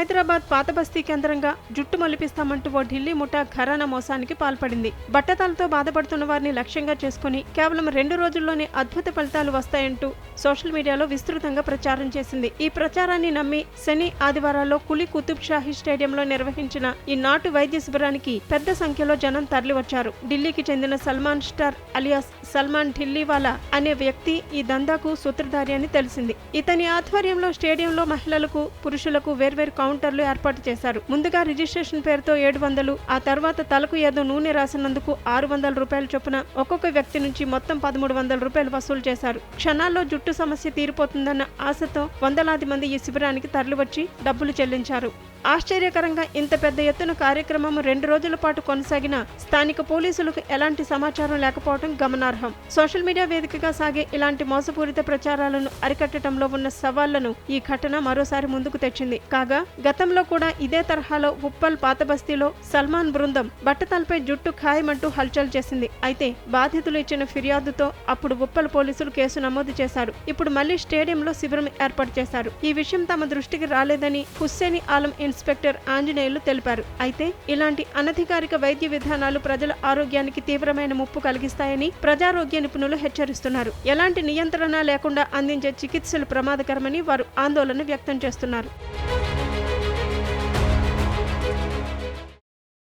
హైదరాబాద్ పాత బస్తీ కేంద్రంగా జుట్టు మొలిపిస్తామంటూ ఓ ఢిల్లీ ముఠా ఘరానా మోసానికి పాల్పడింది. బట్టతలతో బాధపడుతున్న వారిని లక్ష్యంగా చేసుకుని కేవలం రెండు రోజుల్లోనే అద్భుత ఫలితాలు వస్తాయంటూ సోషల్ మీడియాలో విస్తృతంగా ప్రచారం చేసింది. ఈ ప్రచారాన్ని నమ్మి శని ఆదివారాల్లో కులి కుతుబ్ షాహీ స్టేడియంలో నిర్వహించిన ఈ నాటు వైద్య శిబిరానికి పెద్ద సంఖ్యలో జనం తరలివచ్చారు. ఢిల్లీకి చెందిన సల్మాన్ స్టార్ అలియాస్ సల్మాన్ ఢిల్లీవాలా అనే వ్యక్తి ఈ దందాకు సూత్రధారి అని తెలిసింది. ఇతని ఆధ్వర్యంలో స్టేడియంలో మహిళలకు పురుషులకు వేర్వేరు కౌంటర్లు ఏర్పాటు చేశారు. ముందుగా రిజిస్ట్రేషన్ పేరుతో ఏడు వందలు ఆ తర్వాత తలకు ఏదో నూనె రాసినందుకు ఆరు వందల రూపాయల చొప్పున ఒక్కొక్క వ్యక్తి నుంచి మొత్తం పదమూడు వందల రూపాయలు వసూలు చేశారు. క్షణాల్లో జుట్టు సమస్య తీరిపోతుందన్న ఆశతో వందలాది మంది ఈ శిబిరానికి తరలివచ్చి డబ్బులు చెల్లించారు. ఆశ్చర్యకరంగా ఇంత పెద్ద ఎత్తున కార్యక్రమం రెండు రోజుల పాటు కొనసాగిన స్థానిక పోలీసులకు ఎలాంటి సమాచారం లేకపోవడం గమనార్హం. సోషల్ మీడియా వేదికగా సాగే ఇలాంటి మోసపూరిత ప్రచారాలను అరికట్టడంలో ఉన్న సవాళ్ళను ఈ ఘటన మరోసారి ముందుకు తెచ్చింది. కాగా గతంలో కూడా ఇదే తరహాలో ఉప్పల్ పాతబస్తీలో సల్మాన్ బృందం బట్టతలపై జుట్టు ఖాయమంటూ హల్చల్ చేసింది. అయితే బాధితులు ఇచ్చిన ఫిర్యాదుతో అప్పుడు ఉప్పల్ పోలీసులు కేసు నమోదు చేశారు. ఇప్పుడు మళ్ళీ స్టేడియంలో శిబిరం ఏర్పాటు చేశారు. ఈ విషయం తమ దృష్టికి రాలేదని హుస్సేని ఆలం ఇన్స్పెక్టర్ ఆంజనేయులు తెలిపారు. అయితే ఇలాంటి అనధికారిక వైద్య విధానాలు ప్రజల ఆరోగ్యానికి తీవ్రమైన ముప్పు కలిగిస్తాయని ప్రజారోగ్య నిపుణులు హెచ్చరిస్తున్నారు. ఎలాంటి నియంత్రణ లేకుండా అందించే చికిత్సలు ప్రమాదకరమని వారు ఆందోళన వ్యక్తం చేస్తున్నారు.